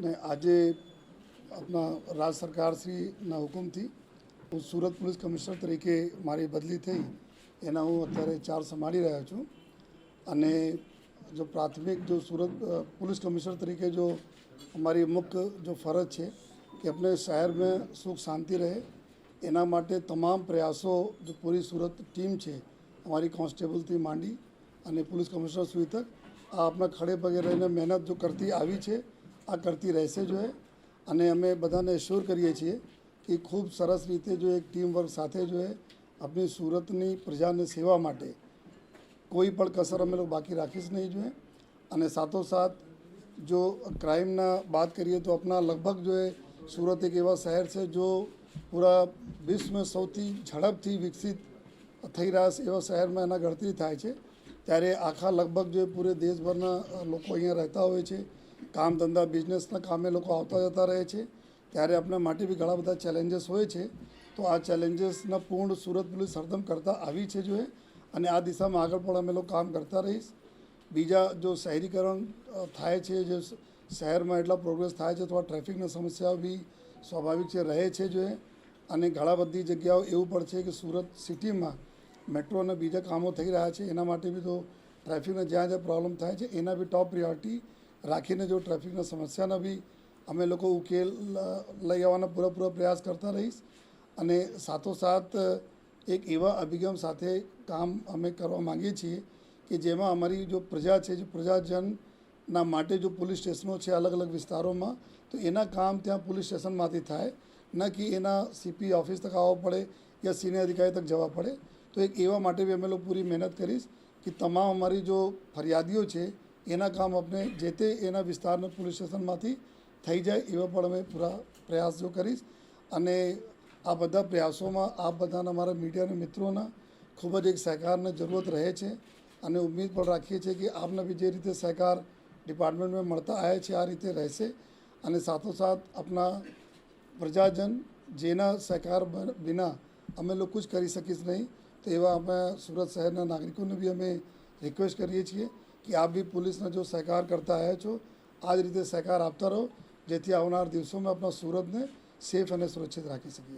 ને આજે આપણા રાજ્ય સરકારશ્રીના હુકુમથી હું સુરત પોલીસ કમિશનર તરીકે મારી બદલી થઈ, એના હું અત્યારે ચાર્જ સંભાળી રહ્યો છું. અને જો પ્રાથમિક જો સુરત પોલીસ કમિશનર તરીકે જો અમારી મુખ્ય જો ફરજ છે કે આપણે શહેરમાં સુખ શાંતિ રહે, એના માટે તમામ પ્રયાસો જો પૂરી સુરત ટીમ છે, અમારી કોન્સ્ટેબલથી માંડી અને પોલીસ કમિશનર સુધી તક આ આપણા ખડે પગે રહીને મહેનત જો કરતી આવી છે આ કરતી રહેશે જોઈએ અને અમે બધાને એશ્યોર કરીએ છીએ કે ખૂબ સરસ રીતે જો એક ટીમ વર્ક સાથે જોઈએ આપણી સુરતની પ્રજાની સેવા માટે કોઈ પણ કસર અમે લોકો બાકી રાખીશ નહીં જોઈએ અને સાથોસાથ જો ક્રાઇમના વાત કરીએ તો આપણા લગભગ જો સુરત એક એવા શહેર છે જો પૂરા વિશ્વમાં સૌથી ઝડપથી વિકસિત થઈ રહ્યા છે એવા શહેરમાં એના ગણતરી થાય છે. ત્યારે આખા લગભગ જો પૂરે દેશભરના લોકો અહીંયા રહેતા હોય છે. કામ ધંધા બિઝનેસના કામે લોકો આવતા જતા રહે છે. ત્યારે આપણા માટે બી ઘણા બધા ચેલેન્જીસ હોય છે. તો આ ચેલેન્જીસના પૂર્ણ સુરત પોલીસ સરદમ કરતા આવી છે જોઈએ અને આ દિશામાં આગળ પણ અમે લોકો કામ કરતા રહીશ. બીજા જો શહેરીકરણ થાય છે, જે શહેરમાં એટલા પ્રોગ્રેસ થાય છે, તો આ ટ્રાફિકની સમસ્યાઓ બી સ્વાભાવિક છે, રહે છે જોઈએ અને ઘણા બધી જગ્યાઓ એવું પણ છે કે સુરત સિટીમાં મેટ્રો અને બીજા કામો થઈ રહ્યા છે. એના માટે બી તો ટ્રાફિકના જ્યાં જ્યાં પ્રોબ્લેમ થાય છે, એના બી ટોપ પ્રિયોરિટી રાખીને જો ટ્રાફિકના સમસ્યાના બી અમે લોકો ઉકેલ લઈ આવવાનો પૂરેપૂરો પ્રયાસ કરતા રહીશ. અને સાથોસાથ, એક એવા અભિગમ સાથે કામ અમે કરવા માંગીએ છીએ કે જેમાં અમારી જો પ્રજા છે, જે પ્રજાજનના માટે જો પોલીસ સ્ટેશનો છે, અલગ અલગ વિસ્તારોમાં, તો એના કામ ત્યાં પોલીસ સ્ટેશનમાંથી થાય. ન કે એના સીપી ઓફિસ તક આવવા પડે યા સિનિયર અધિકારી તક જવા પડે. તો એક એવા માટે બી અમે લોકો પૂરી મહેનત કરીશ કે તમામ અમારી જો ફરિયાદીઓ છે એના કામ આપણે જે તે એના વિસ્તારના પોલીસ સ્ટેશનમાંથી થઈ જાય એવા પણ અમે પૂરા પ્રયાસ કરીશ. અને આ બધા પ્રયાસોમાં આપ બધાના અમારા મીડિયાના મિત્રોના ખૂબ જ એક સહકારની જરૂરત રહે છે. અને ઉમ્મીદ પણ રાખીએ છીએ કે આપને બી જે રીતે સહકાર ડિપાર્ટમેન્ટમાં મળતા આવ્યા છે, આ રીતે રહેશે. અને સાથોસાથ આપણા પ્રજાજન જેના સહકાર વિના અમે લોકો જ કરી શકીશ નહીં, તો એવા અમે સુરત શહેરના નાગરિકોને બી અમે રિક્વેસ્ટ કરીએ છીએ. કે આપ બી પોલીસને જો સહકાર કરતા આવ્યા છો આ જ રીતે સહકાર આપતા રહો જેથી આવનાર દિવસોમાં આપણા સુરતને સેફ અને સુરક્ષિત રાખી શકીએ